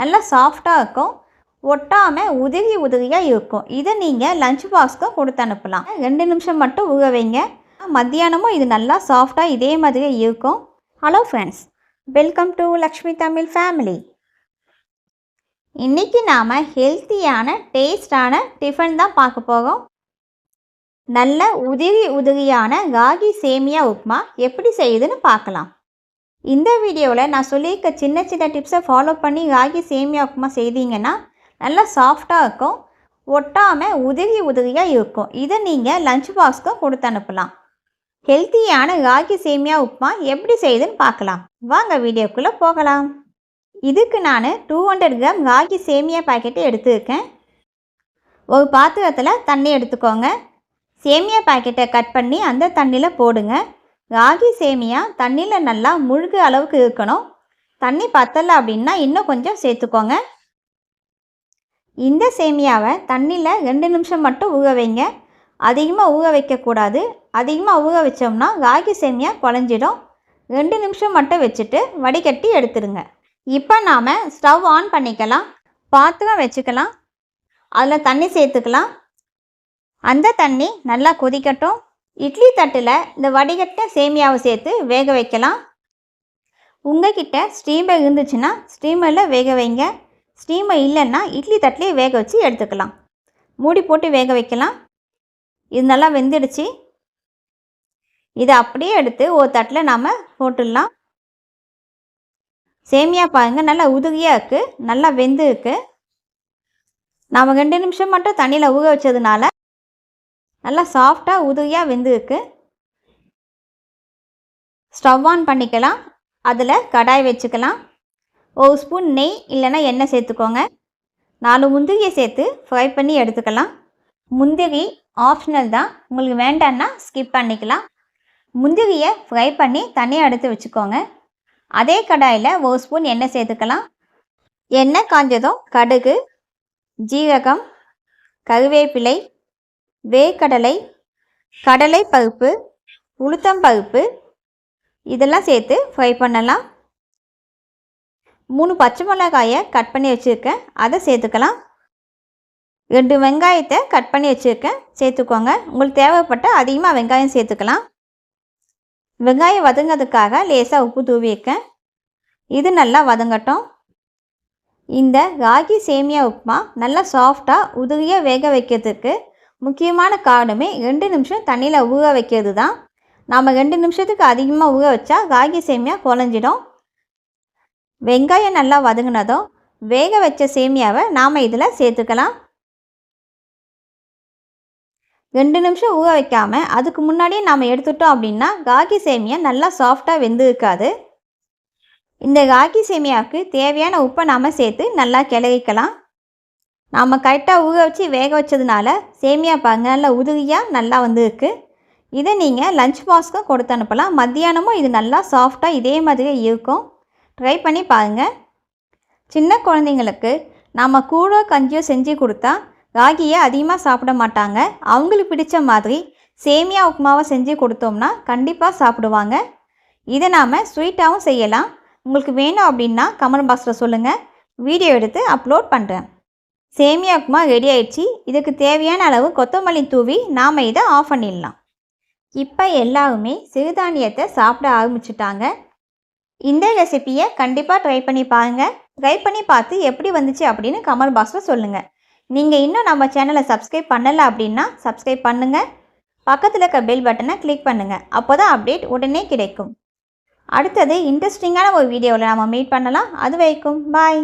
நல்லா சாஃப்டாக இருக்கும். ஒட்டாமல் உதிரி உதிரியாக இருக்கும். இதை நீங்கள் லஞ்ச் பாக்ஸ்க்கு கொடுத்து அனுப்பலாம். ரெண்டு நிமிஷம் மட்டும் ஊக வைங்க. மத்தியானமும் இது நல்லா சாஃப்டாக இதே மாதிரி இருக்கும். Hello friends welcome to Lakshmi Tamil family இன்றைக்கி நாம் ஹெல்த்தியான டேஸ்டான டிஃபன் தான் பார்க்க போகிறோம் நல்ல உதிரி உதிரியான ராகி சேமியா உப்புமா எப்படி செய்யுதுன்னு பார்க்கலாம். இந்த வீடியோவில் நான் சொல்லியிருக்க சின்ன சின்ன டிப்ஸை ஃபாலோ பண்ணி ராகி சேமியா உப்புமா செய்தீங்கன்னா நல்லா சாஃப்டாக இருக்கும். ஒட்டாமல் உதவி உதவியாக இருக்கும். இதை நீங்கள் லஞ்ச் பாக்ஸ்க்கும் கொடுத்து அனுப்பலாம். ஹெல்த்தியான ராகி சேமியா உப்புமா எப்படி செய்யுதுன்னு பார்க்கலாம். வாங்க வீடியோக்குள்ளே போகலாம். இதுக்கு நான் டூ ஹண்ட்ரட் கிராம் ராகி சேமியா பாக்கெட்டு எடுத்துருக்கேன். ஒரு பாத்திரத்தில் தண்ணி எடுத்துக்கோங்க. சேமியா பாக்கெட்டை கட் பண்ணி அந்த தண்ணியில் போடுங்க. ராகி சேமியா தண்ணியில் நல்லா முழுகு அளவுக்கு இருக்கணும். தண்ணி பத்தலை அப்படின்னா இன்னும் கொஞ்சம் சேர்த்துக்கோங்க. இந்த சேமியாவை தண்ணியில் ரெண்டு நிமிஷம் மட்டும் ஊற வைங்க. அதிகமாக ஊற வைக்கக்கூடாது அதிகமாக ஊற வச்சோம்னா ராகி சேமியா குழஞ்சிடும். ரெண்டு நிமிஷம் மட்டும் வச்சுட்டு வடிகட்டி எடுத்துருங்க. இப்போ நாம் ஸ்டவ் ஆன் பண்ணிக்கலாம். பாத்திரம் வச்சுக்கலாம். அதில் தண்ணி சேர்த்துக்கலாம். அந்த தண்ணி நல்லா கொதிக்கட்டும். இட்லி தட்டில் இந்த வடிகட்ட சேமியாவை சேர்த்து வேக வைக்கலாம். உங்ககிட்ட ஸ்டீமர் இருந்துச்சுன்னா ஸ்டீமரில் வேக வைங்க. ஸ்டீமர் இல்லைன்னா இட்லி தட்டிலே வேக வச்சு எடுத்துக்கலாம். மூடி போட்டு வேக வைக்கலாம். இது நல்லா வெந்துடுச்சு. இதை அப்படியே எடுத்து ஒரு தட்டில் நாம் போட்டுடலாம். சேமியா பாருங்கள் நல்லா உதுகியாக இருக்குது நல்லா வெந்து இருக்குது நாம் ரெண்டு நிமிஷம் மட்டும் தண்ணியில் ஊக வச்சதுனால நல்லா சாஃப்டாக உதவியாக வெந்துருக்கு. ஸ்டவ் ஆன் பண்ணிக்கலாம். அதில் கடாய் வச்சுக்கலாம். ஒரு ஸ்பூன் நெய் இல்லைன்னா எண்ணெய் சேர்த்துக்கோங்க. நாலு முந்திரியை சேர்த்து ஃப்ரை பண்ணி எடுத்துக்கலாம். முந்திரி ஆப்ஷனல் தான். உங்களுக்கு வேண்டான்னா ஸ்கிப் பண்ணிக்கலாம். முந்திரியை ஃப்ரை பண்ணி தனியாக எடுத்து வச்சுக்கோங்க. அதே கடாயில் ஒரு ஸ்பூன் எண்ணெய் சேர்த்துக்கலாம். எண்ணெய் காஞ்சதும் கடுகு ஜீரகம் கருவேப்பிலை வேர்க்கடலை கடலை பருப்பு உளுத்தம் பருப்பு இதெல்லாம் சேர்த்து ஃப்ரை பண்ணலாம். மூணு பச்சை மிளகாயை கட் பண்ணி வச்சுருக்கேன். அதை சேர்த்துக்கலாம். ரெண்டு வெங்காயத்தை கட் பண்ணி வச்சுருக்கேன். சேர்த்துக்கோங்க. உங்களுக்கு தேவைப்பட்ட அதிகமாக வெங்காயம் சேர்த்துக்கலாம். வெங்காயம் வதங்கிறதுக்காக லேசாக உப்பு தூவியிருக்கேன் இது நல்லா வதங்கட்டும். இந்த ராகி சேமியா உப்புமா நல்லா சாஃப்டாக உதவியாக வேக வைக்கிறதுக்கு முக்கியமான காரணமே ரெண்டு நிமிஷம் தண்ணியில் ஊற வைக்கிறது தான் நாம் ரெண்டு நிமிஷத்துக்கு அதிகமாக ஊற வச்சா ராகி சேமியா குழஞ்சிடும். வெங்காயம் நல்லா வதங்கினதும் வேக வச்ச சேமியாவை நாம் இதில் சேர்த்துக்கலாம். ரெண்டு நிமிஷம் ஊற வைக்காமல் அதுக்கு முன்னாடியே நாம் எடுத்துட்டோம் அப்படின்னா ராகி சேமியா நல்லா சாஃப்டாக வெந்து இருக்காது இந்த ராகி சேமியாவுக்கு தேவையான உப்பை நாம் சேர்த்து நல்லா கிளறிக்கலாம். நாம் கரெக்டாக ஊற வச்சு வேக வச்சதுனால சேமியா பாருங்கள் நல்லா உதுகியாக நல்லா வந்துருக்கு. இதை நீங்கள் லஞ்ச் பாக்ஸ்க்கும் கொடுத்து அனுப்பலாம். மத்தியானமும் இது நல்லா சாஃப்டாக இதே மாதிரியே இருக்கும். ட்ரை பண்ணி பாருங்கள் சின்ன குழந்தைங்களுக்கு நாம் கூடோ கஞ்சியோ செஞ்சு கொடுத்தா ராகியை அதிகமாக சாப்பிட மாட்டாங்க. அவங்களுக்கு பிடிச்ச மாதிரி சேமியா உப்புமாவை செஞ்சு கொடுத்தோம்னா கண்டிப்பாக சாப்பிடுவாங்க. இதை நாம் ஸ்வீட்டாகவும் செய்யலாம். உங்களுக்கு வேணும் அப்படின்னா கமெண்ட் பாக்ஸில் சொல்லுங்கள் வீடியோ எடுத்து அப்லோட் பண்ணுறேன் சேமியா உப்புமா ரெடி ஆயிடுச்சு. இதுக்கு தேவையான அளவு கொத்தமல்லி தூவி நாம் இதை ஆஃப் பண்ணிடலாம். இப்போ எல்லாருமே சிறுதானியத்தை சாப்பிட ஆரம்பிச்சிட்டாங்க. இந்த ரெசிப்பியை கண்டிப்பாக ட்ரை பண்ணி பாருங்கள் ட்ரை பண்ணி பார்த்து எப்படி வந்துச்சு அப்படின்னு கமெண்ட் பாக்ஸில் சொல்லுங்கள் நீங்கள் இன்னும் நம்ம சேனலை சப்ஸ்கிரைப் பண்ணலை அப்படின்னா சப்ஸ்கிரைப் பண்ணுங்கள் பக்கத்தில் இருக்க பெல் பட்டனை கிளிக் பண்ணுங்கள் அப்போ தான் அப்டேட் உடனே கிடைக்கும். அடுத்தது இன்ட்ரெஸ்டிங்கான ஒரு வீடியோவில் நம்ம மீட் பண்ணலாம். அது வரைக்கும் பாய்